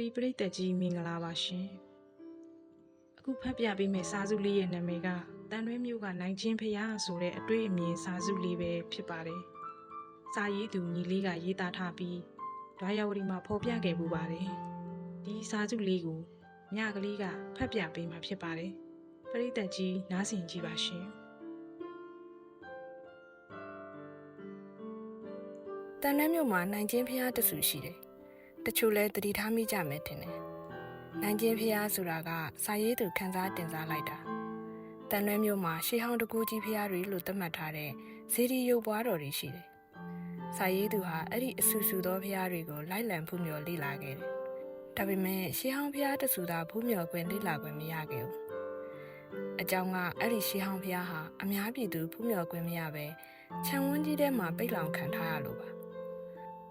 ရီပရိသတ်ကြီးမင်္ဂလာပါရှင်အခုဖတ်ပြပေးမယ့်စာစုလေးရဲ့နာမည်ကတန်ရွေးမျိုးကနိုင်ချင်းဖျားဆိုတဲ့အတွေ့အမြင်စာစုလေးပဲဖြစ်ပါတယ်စာရေးသူညီလေးကရေးသားထားပြီးဒွာယာဝရီမှာဖော်ပြခဲ့ပူပါတယ်ဒီစာစုလေးကိုညကလေးကဖတ်ပြပေးမှာဖြစ်ပါတယ်ပရိသတ်ကြီးနားဆင်ကြည့်ပါရှင်တန်နှဲမြို့မှာနိုင်ချင်းဖျားတဆူရှိတယ်။ တချို့လဲတတိထားမိကြမယ်ထင်တယ်။နိုင်ချင်းဖျားဆိုတာကစာရေးသူခန်းစားတင်စားလိုက်တာ။တန်နှဲမြို့မှာရှေးဟောင်းတကူကြီးဖျားတွေလို့သတ်မှတ်ထားတဲ့ဇေဒီရုပ်ပွားတော်တွေရှိတယ်။စာရေးသူဟာအဲ့ဒီအဆူဆူသောဖျားတွေကိုလိုက်လံဖူးမြော်လေ့လာခဲ့တယ်။ဒါပေမဲ့ရှေးဟောင်းဖျားတဆူသာဖူးမြော်ခွင့်လေ့လာခွင့်မရခဲ့ဘူး။အကြောင်းကအဲ့ဒီရှေးဟောင်းဖျားဟာအများပြည်သူဖူးမြော်ခွင့်မရပဲခြံဝန်းကြီးထဲမှာပိတ်လောင်ခံထားရလို့ပါ။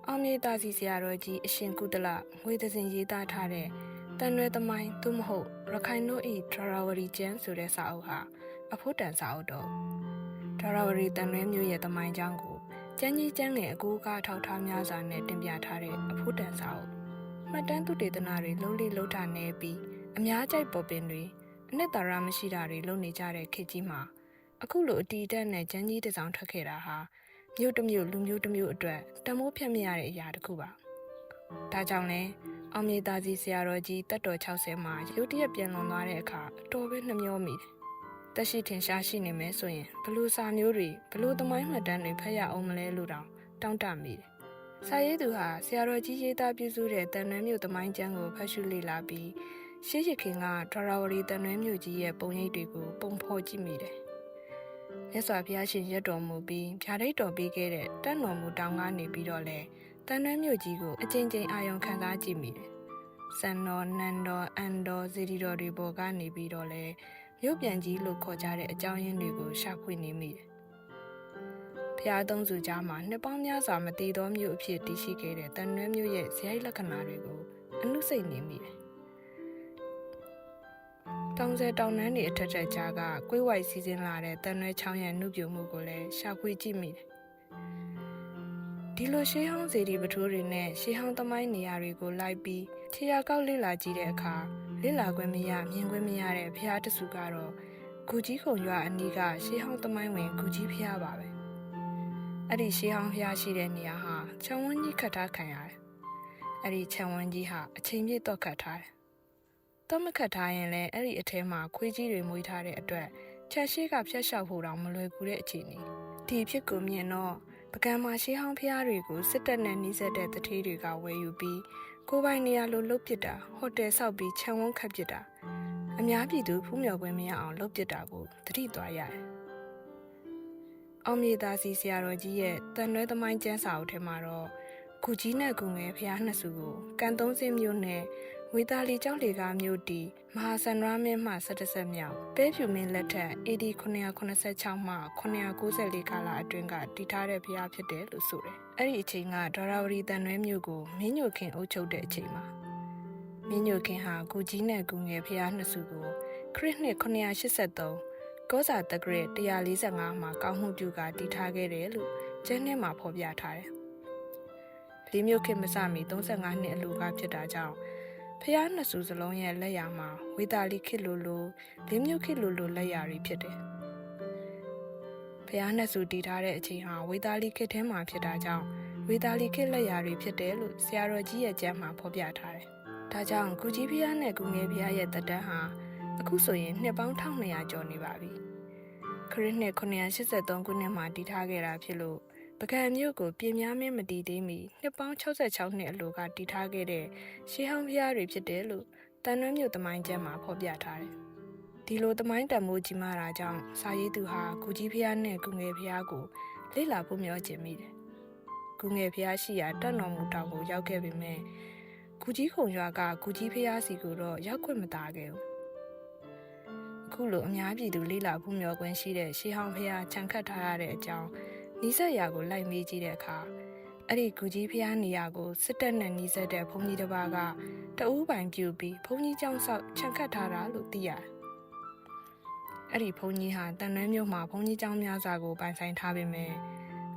အောင်မြေတာစီဆရာတော်ကြီးအရှင်ကုတလငွေသစဉ်ရေးသားထားတဲ့တန်ရွယ်သမိုင်းသို့မဟုတ်ရခိုင်တို့ဤဒရဝရီကျမ်းဆိုတဲ့စာအုပ်ဟာအဖို့တန်စာအုပ်တော့ဒရဝရီတန်ရွယ်မျိုးရဲ့သမိုင်းကြောင်းကိုကျမ်းကြီးကျမ်းငယ်အကူအကားထောက်ထားများစွာနဲ့တင်ပြထားတဲ့အဖို့တန်စာအုပ်မှတ်တမ်းသူတေသနာတွေလုံးလေးလုံးထားနေပြီးအများကြိုက်ပေါ်ပင်တွေအနှစ်သာရမရှိတာတွေလုပ်နေကြတဲ့ခေတ်ကြီးမှာအခုလိုအတီးတက်နဲ့ကျမ်းကြီးတစ်စောင်ထွက်ခဲ့တာဟာ မြို့တစ်မြို့လူမျိုးတစ်မျိုးအတွက်တမိုးဖြတ်မရတဲ့အရာတစ်ခုပါ။ဒါကြောင့်လဲအောင်မြေသားကြီးဆရာတော်ကြီးတက်တော်60မှာရုတ်တရက်ပြန်လွန်သွားတဲ့အခါအတော်ပဲနှမျောမိတယ်။တက်ရှိထင်ရှားရှိနေမယ်ဆိုရင်ဘလို့စာမျိုးတွေဘလို့သမိုင်းမှတ်တမ်းတွေဖတ်ရအောင်မလဲလို့တောင်တောင်းတမိတယ်။စာရေးသူဟာဆရာတော်ကြီးရေးသားပြုစုတဲ့တန်နှဲမြို့သမိုင်းကျမ်းကိုဖတ်ရှုလေ့လာပြီးရှေးရခင်ကဒရဝရီတန်နှဲမြို့ကြီးရဲ့ပုံရိပ်တွေကိုပုံဖော်ကြည့်မိတယ်။ မြတ်စွာဘုရားရှင်ရက်တော်မူပြီးဖြာဒိတ်တော်ပေးခဲ့တဲ့တန်တော်မူတောင်ကနေပြီးတော့လဲတန်ရွဲမြို့ကြီးကိုအကြိမ်ကြိမ်အာရုံခံစားကြည့်မိတယ်။စံတော်နန်တော်အန်တော်ဇီဒီတော်တွေပေါ်ကနေပြီးတော့လဲမြို့ပြန်ကြီးလို့ခေါ်ကြတဲ့အကြောင်းရင်းတွေကိုရှာဖွေနေမိတယ်။ဘုရားသုံးစုကြားမှာနှစ်ပေါင်းများစွာမတည်သောမြို့အဖြစ်တည်ရှိခဲ့တဲ့တန်ရွဲမြို့ရဲ့ဇယိုက်လက္ခဏာတွေကိုအနုစိတ်နေမိတယ်။ တောင်ဆယ်တောင်နှန်းတွေအထက်ထက်ကြားကကွေးဝိုက်စီစဉ်လာတဲ့တန်ရွဲချောင်းရဲ့နှုတ်ပြမှုကိုလည်းရှာဖွေကြည့်မိတယ်။ဒီလိုရှေးဟောင်းစီဒီပထိုးတွေနဲ့ရှေးဟောင်းသမိုင်းနေရာတွေကိုလိုက်ပြီးခြေရာကောက်လေ့လာကြည့်တဲ့အခါလေ့လာခွင့်မရမြင်ခွင့်မရတဲ့ဘုရားတဆူကတော့ဂူကြီးခုံရွာအနီးကရှေးဟောင်းသမိုင်းဝင်ဂူကြီးဘုရားပါပဲ။အဲ့ဒီရှေးဟောင်းဘုရားရှိတဲ့နေရာဟာခြံဝန်းကြီးခတ်ထားခံရတယ်။အဲ့ဒီခြံဝန်းကြီးဟာအချိန်ပြည့်တော့ခတ်ထားတယ်။ တော့မခတ်ထားရင်လည်းအဲ့ဒီအထဲမှာခွေးကြီးတွေမွေးထားတဲ့အတွက်ချက်ရှိကဖြတ်လျှောက်ဖို့တောင်မလွယ်ကူတဲ့အခြေအနေ။ဒီအဖြစ်ကိုမြင်တော့ပကံမှာရှေးဟောင်းဖျားတွေကိုစစ်တပ်နဲ့နှိစက်တဲ့တထေးတွေကဝယ်ယူပြီးကိုယ်ပိုင်နေရာလိုလုပ်ပစ်တာဟိုတယ်ဆောက်ပြီးခြံဝန်းခတ်ပစ်တာအများပြည်သူဖူးမြော်ခွင့်မရအောင်လုပ်ပစ်တာကိုသတိသွားရတယ်။အောင်မြေသားစီဆရာတော်ကြီးရဲ့တန်ရွဲသမိုင်းကျမ်းစာအုပ်ထဲမှာတော့ဂူကြီးနဲ့ဂူငယ်ဖျားနှစ်စုကိုကန်သုံးစင်းမျိုးနဲ့ ဝေတာလီကျောင်းလေကားမျိုးတီမဟာစန္ဒရာမင်းမှ17ဆက်မြောက်ပဲဖြူမင်းလက်ထက် AD 986မှ994ကာလအတွင်းကတည်ထားတဲ့ဖျားဖြစ်တယ်လို့ဆိုတယ်။အဲ့ဒီအချိန်ကဒေါရဝရီတန်ရွဲမျိုးကိုမင်းညိုခင်အုပ်ချုပ်တဲ့အချိန်မှာမင်းညိုခင်ဟာဂူကြီးနဲ့ဂူငယ်ဖျားနှစ်စုကိုခရစ်နှစ်983ကောဇာတက္ကရာ145မှာကောင်းမှုပြုကတည်ထားခဲ့တယ်လို့ကျမ်းထဲမှာဖော်ပြထားတယ်။လေးမျိုးခင်မစမီ35နှစ်အလိုကဖြစ်တာကြောင့် ဖျားနှစ်စုစလုံးရဲ့လက်ရာမှာဝေတာလီခစ်လိုလိုလေးမျိုးခစ်လိုလိုလက်ရာတွေဖြစ်တယ်။ဖျားနှစ်စုတည်ထားတဲ့အချိန်ဟာဝေတာလီခစ်ထဲမှာဖြစ်တာကြောင့်ဝေတာလီခစ်လက်ရာတွေဖြစ်တယ်လို့ဆရာတော်ကြီးရဲ့ကျမ်းမှာဖော်ပြထားတယ်။ဒါကြောင့်ကုကြီးဖျားနဲ့ကုငယ်ဖျားရဲ့တက်တန်းဟာအခုဆိုရင်နှစ်ပေါင်း1200ကျော်နေပါပြီ။ခရစ်နှစ်983ခုနှစ်မှာတည်ထားခဲ့တာဖြစ်လို့ ပကံမြို့ကိုပြင်များမင်းမတည်သေးမီနှစ်ပေါင်း66နှစ်အလိုကတည်ထားခဲ့တဲ့ရှေးဟောင်းဖျားတွေဖြစ်တယ်လို့တန်ရွဲမြို့သမိုင်းကျမ်းမှာဖော်ပြထားတယ်။ဒီလိုသမိုင်းတန်မိုးကြီးမားတာကြောင့်စာရေးသူဟာဂူကြီးဖျားနဲ့ဂူငယ်ဖျားကိုလေ့လာဖို့မျှော်ချင်မိတယ်။ဂူငယ်ဖျားရှိရာတက်တော်မူတောင်ကိုရောက်ခဲ့ပေမဲ့ဂူကြီးခုံရွာကဂူကြီးဖျားစီကိုတော့ရောက်ခွင့်မသားခဲ့ဘူး။အခုလိုအများပြည်သူလေ့လာဖို့မျှော်ခွင့်ရှိတဲ့ရှေးဟောင်းဖျားခြံခတ်ထားရတဲ့အကြောင်း နီးစက်ရာကိုလိုက်မေးကြည့်တဲ့အခါအဲ့ဒီဂူကြီးဖျားနေရာကိုစစ်တပ်နဲ့နီးစက်တဲ့ဘုန်းကြီးတစ်ပါးကတအူးပိုင်ပြူပြီးဘုန်းကြီးကျောင်းဆောက်ခြံခတ်ထားတာလို့သိရတယ်။အဲ့ဒီဘုန်းကြီးဟာတန်နှဲမြို့မှာဘုန်းကြီးကျောင်းများစွာကိုပိုင်ဆိုင်ထားပေမဲ့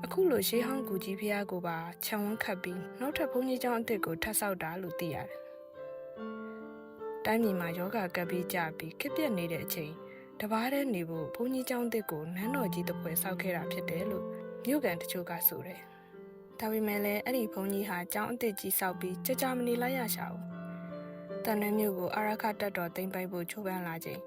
အခုလိုရှေးဟောင်းဂူကြီးဖျားကိုပါခြံဝန်းခတ်ပြီးနောက်ထပ်ဘုန်းကြီးကျောင်းအသစ်ကိုထပ်ဆောက်တာလို့သိရတယ်။တိုင်းပြည်မှာယောဂကပ်ပြီးကြပြီးခက်ပြက်နေတဲ့အချိန်တပားတည်းနေဖို့ဘုန်းကြီးကျောင်းတစ်ကိုနန်းတော်ကြီးတစ်ပွဲဆောက်ခဲ့တာဖြစ်တယ်လို့ မြို့ကန်တချို့ကဆိုတယ်။ဒါပေမဲ့လည်းအဲ့ဒီဘုန်းကြီးဟာကျောင်းအသစ်ကြီးဆောက်ပြီးကြကြမနေလိုက်ရရှာဘူး။တန်ရွဲမြို့ကိုအာရခတက်တော်သိမ်းပိုက်ဖို့ချိုးပမ်းလာချိန်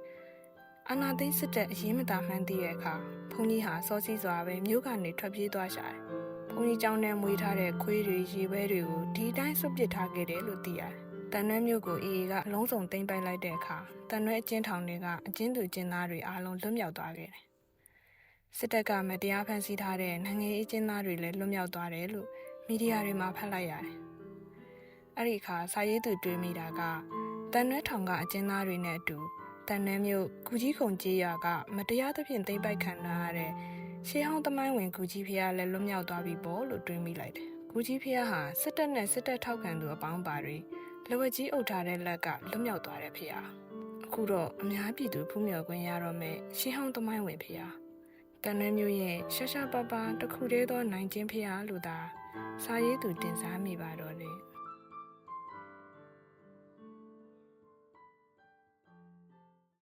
အာနာသိန်းစစ်တပ်အရေးမသာမှန်းသိတဲ့အခါဘုန်းကြီးဟာစောစီးစွာပဲမြို့ကနေထွက်ပြေးသွားရှာတယ်။ဘုန်းကြီးကျောင်းထဲမွေးထားတဲ့ခွေးတွေရေပဲတွေကိုဒီတိုင်းစွန့်ပစ်ထားခဲ့တယ်လို့သိရတယ်။တန်ရွဲမြို့ကိုအေအေကအလုံးစုံသိမ်းပိုက်လိုက်တဲ့အခါတန်ရွဲအကျဉ်းထောင်တွေကအကျဉ်းသူကျဉ်းသားတွေအားလုံးလွတ်မြောက်သွားခဲ့တယ်။ စစ်တပ်ကမတရားဖမ်းဆီးထားတဲ့နိုင်ငံရေးအကျဉ်းသားတွေလည်းလွတ်မြောက်သွားတယ်လို့မီဒီယာတွေမှာဖတ်လိုက်ရတယ်။အဲ့ဒီအခါစာရေးသူတွေးမိတာကတန်ရွဲထောင်ကအကျဉ်းသားတွေနဲ့အတူတန်ရွဲမြို့ကုကြီးခုံကြီးရွာကမတရားသဖြင့်သိမ်းပိုက်ခံထားရတဲ့ရှေးဟောင်းသမိုင်းဝင်ကုကြီးဖျားလည်းလွတ်မြောက်သွားပြီပေါ့လို့တွေးမိလိုက်တယ်။ကုကြီးဖျားဟာစစ်တပ်နဲ့စစ်တပ်ထောက်ခံသူအပေါင်းပါတွေလက်ဝက်ကြီးအုပ်ထားတဲ့လက်ကလွတ်မြောက်သွားတဲ့ဖျား။အခုတော့အများပြည်သူဖူးမြော်ခွင့်ရတော့မဲ့ရှေးဟောင်းသမိုင်းဝင်ဖျား။ တန်ရွဲမြို့ရဲ့ရှာရှာပါပါတစ်ခုတည်းသောနိုင်ချင်းဖျားလို့သာစာရေးသူတင်စားမိပါတော့တယ်။